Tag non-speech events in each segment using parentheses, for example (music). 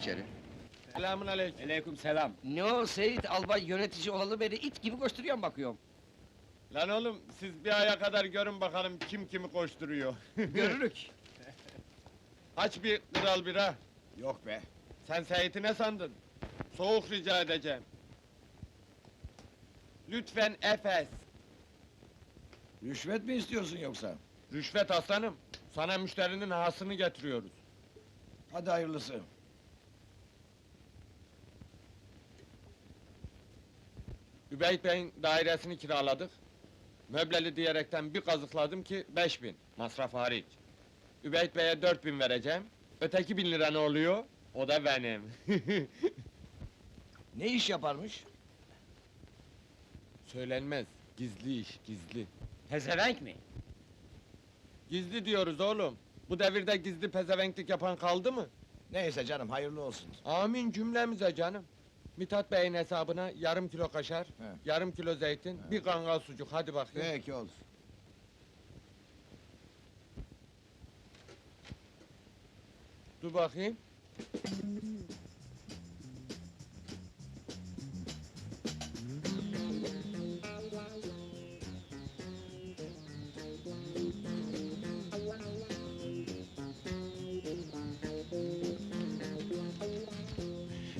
içeri. Selamun aleyküm. Aleyküm selam. Ne o Seyit albay yönetici olalı beri it gibi koşturuyorum bakıyorum. Lan oğlum siz bir aya kadar görün bakalım kim kimi koşturuyor. (laughs) Görürük. Aç bir kral bira. Yok be. Sen Seyit'i ne sandın? Soğuk rica edeceğim. Lütfen Efes. Rüşvet mi istiyorsun yoksa? Rüşvet aslanım. Sana müşterinin hasını getiriyoruz. Hadi hayırlısı. Übeyt Bey'in dairesini kiraladık. Möbleli diyerekten bir kazıkladım ki beş bin, masraf hariç. Übeyt Bey'e dört bin vereceğim. Öteki bin lira ne oluyor? O da benim. (laughs) Ne iş yaparmış? Söylenmez, gizli iş, gizli. Pezevenk mi? Gizli diyoruz oğlum. Bu devirde gizli pezevenklik yapan kaldı mı? Neyse canım hayırlı olsun. Amin cümlemize canım. Mithat Bey'in hesabına yarım kilo kaşar, He. yarım kilo zeytin, bir kangal sucuk. Hadi bakayım. Peki olur. Dur bakayım.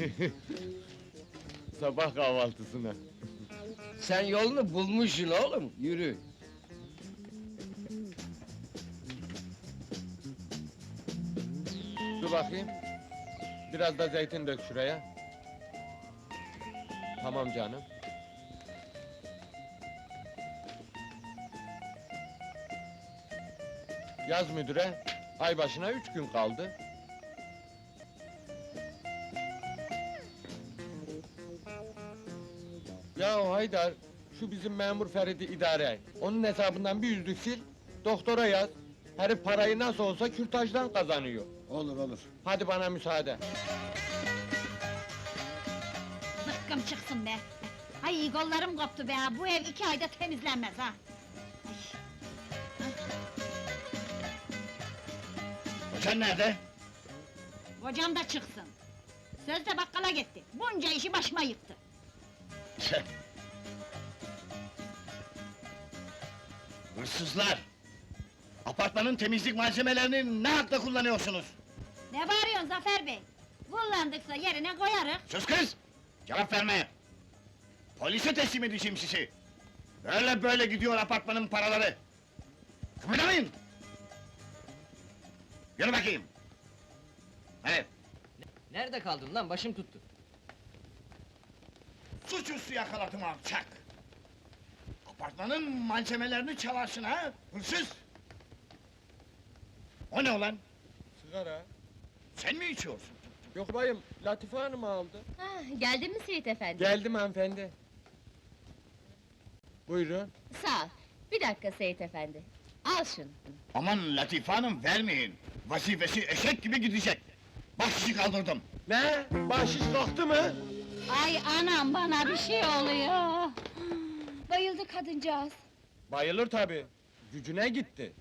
(laughs) Sabah kahvaltısına. Sen yolunu bulmuşsun oğlum, yürü. Dur bakayım. Biraz da zeytin dök şuraya. Tamam canım. Yaz müdüre, ay başına üç gün kaldı. Ya Haydar, şu bizim memur Ferit'i idare et. Onun hesabından bir yüzlük sil, doktora yaz. Herif parayı nasıl olsa kürtajdan kazanıyor. Olur olur. Hadi bana müsaade. Zıkkım çıksın be! Ay kollarım koptu be! Bu ev iki ayda temizlenmez ha! Hocan nerede? Kocam da çıksın! Sözde bakkala gitti, bunca işi başıma yıktı! (laughs) Hırsızlar! Apartmanın temizlik malzemelerini ne hakla kullanıyorsunuz? Ne bağırıyorsun Zafer Bey? Kullandıksa yerine koyarız! Sus kız! Cevap verme! Polise teslim edeceğim sizi! Böyle böyle gidiyor apartmanın paraları! Kıpırdamayın! Yürü bakayım! Evet, Nerede kaldın lan, başım tuttu. Suçüstü yakaladım alçak! Apartmanın malzemelerini çalarsın ha, hırsız! O ne olan? Sigara. Sen mi içiyorsun? Yok bayım, Latife Hanım aldı. Ah, geldin mi Seyit Efendi? Geldim hanımefendi. Buyurun. Sağ ol. Bir dakika Seyit Efendi. Al şunu. Aman Latife Hanım vermeyin! Vazifesi eşek gibi gidecek! Bahşişi kaldırdım! Ne? Bahşiş kalktı mı? Ay anam bana bir şey oluyor! Bayıldı kadıncağız. Bayılır tabi. Gücüne gitti.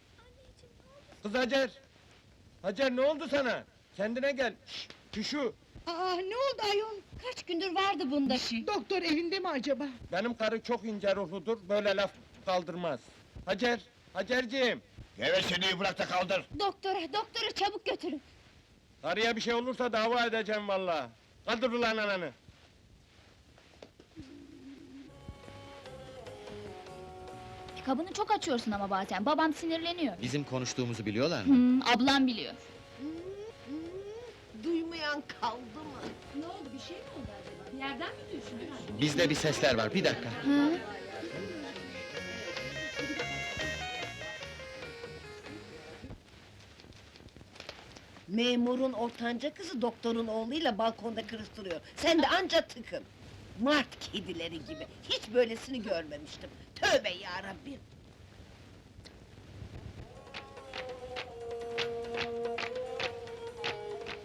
Kız Hacer. Hacer ne oldu sana? Kendine gel. Şşş, Tüşü. Aa, ne oldu ayol? Kaç gündür vardı bunda şey. Doktor evinde mi acaba? Benim karı çok ince ruhludur, böyle laf kaldırmaz. Hacer, Hacerciğim. Geveseliği bırak da kaldır! Doktora, doktora çabuk götürün. Karıya bir şey olursa dava edeceğim vallahi. Kaldır ulan ananı. Kabını çok açıyorsun ama bazen, babam sinirleniyor. Bizim konuştuğumuzu biliyorlar mı? Hmm, ablam biliyor. Duymayan kaldı mı? Ne oldu, bir şey mi oldu acaba? Bir yerden mi düştün? Bizde bir sesler var, bir dakika. Hı? Memurun ortanca kızı doktorun oğluyla balkonda kırıştırıyor. Sen de anca tıkın. Mart kedileri gibi. Hiç böylesini görmemiştim. Tövbe ya Rabbim.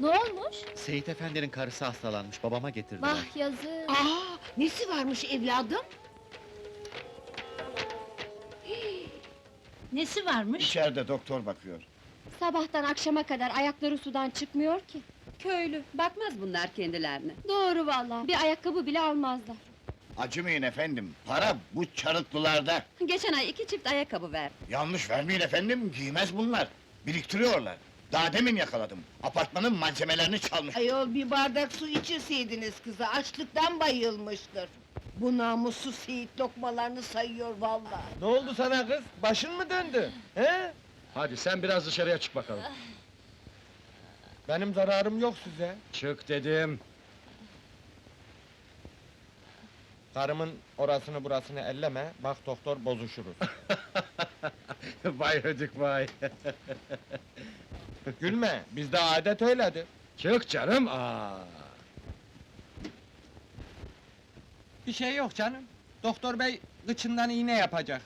Ne olmuş? Seyit Efendi'nin karısı hastalanmış, babama getirdiler. Vah yazık. Aa, nesi varmış evladım? (gasps) Nesi varmış? İçeride doktor bakıyor. Sabahtan akşama kadar ayakları sudan çıkmıyor ki. köylü, bakmaz bunlar kendilerine. Doğru vallahi. Bir ayakkabı bile almazlar. Acımayın efendim, para bu çarıklılarda. Geçen ay iki çift ayakkabı ver. Yanlış vermeyin efendim, giymez bunlar. Biriktiriyorlar. Daha demin yakaladım. Apartmanın malzemelerini çalmış. Ayol bir bardak su içirseydiniz kıza, açlıktan bayılmıştır. Bu namussuz Seyit lokmalarını sayıyor vallahi. Ne oldu sana kız? Başın mı döndü? He? Hadi sen biraz dışarıya çık bakalım. Benim zararım yok size. Çık dedim. Karımın orasını burasını elleme, bak doktor bozuşuruz. (laughs) vay hödük vay. (laughs) Gülme, bizde adet öyledir. Çık canım. Aa. Bir şey yok canım. Doktor bey gıçından iğne yapacak.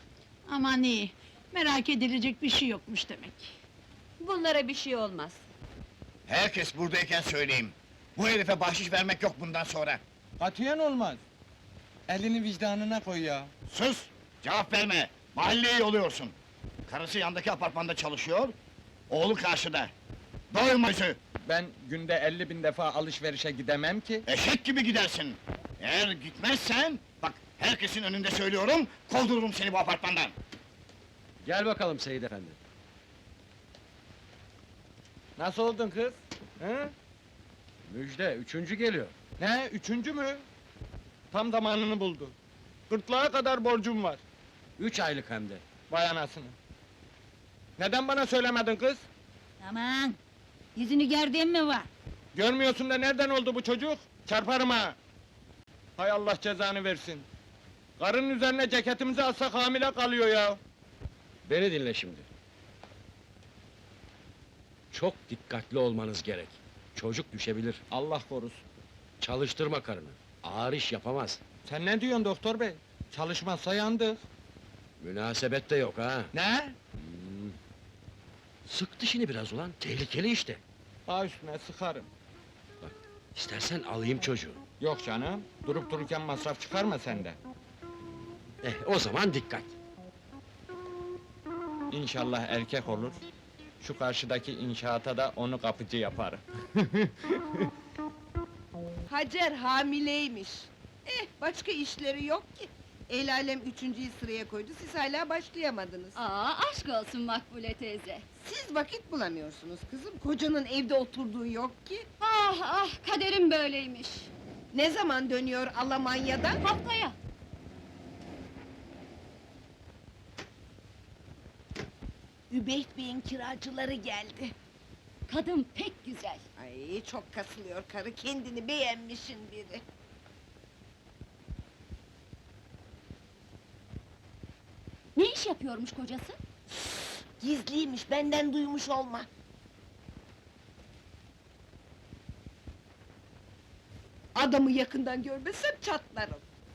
Aman iyi. Merak edilecek bir şey yokmuş demek. Bunlara bir şey olmaz. Herkes buradayken söyleyeyim. Bu herife bahşiş vermek yok bundan sonra. Katiyen olmaz. Elini vicdanına koy ya. Sus! Cevap verme! Mahalleye yoluyorsun. Karısı yandaki apartmanda çalışıyor, oğlu karşıda. Doyma yüzü! Ben günde 50 bin defa alışverişe gidemem ki. Eşek gibi gidersin! Eğer gitmezsen, bak herkesin önünde söylüyorum, kovdururum seni bu apartmandan! Gel bakalım Seyit Efendi. Nasıl oldun kız? Hı? Müjde, üçüncü geliyor. Ne, üçüncü mü? Tam zamanını buldu. Gırtlağa kadar borcum var. Üç aylık hem de. Vay anasını. Neden bana söylemedin kız? Aman! Yüzünü gördüğün mü var? Görmüyorsun da nereden oldu bu çocuk? Çarparım ha! Hay Allah cezanı versin. Karının üzerine ceketimizi alsak hamile kalıyor ya. Beni dinle şimdi. Çok dikkatli olmanız gerek. Çocuk düşebilir. Allah korusun. Çalıştırma karını. Ağır iş yapamaz. Sen ne diyorsun doktor bey? Çalışmazsa yandık. Münasebet de yok ha. Ne? Hmm. Sık dişini biraz ulan. Tehlikeli işte. Daha üstüne sıkarım. İstersen alayım çocuğu. Yok canım, durup dururken masraf çıkarma sende. Eh, o zaman dikkat. İnşallah erkek olur. Şu karşıdaki inşaata da onu kapıcı yaparım. (laughs) Hacer hamileymiş. Eh, başka işleri yok ki. El alem üçüncüyü sıraya koydu, siz hala başlayamadınız. Aa aşk olsun Makbule teyze. Siz vakit bulamıyorsunuz kızım, kocanın evde oturduğu yok ki. Ah ah kaderim böyleymiş. Ne zaman dönüyor Almanya'dan? Haftaya. Übeyt Bey'in kiracıları geldi. Kadın pek güzel. Ay çok kasılıyor karı, kendini beğenmişin biri. Ne iş yapıyormuş kocası? Gizliymiş, benden duymuş olma. Adamı yakından görmesem çatlarım.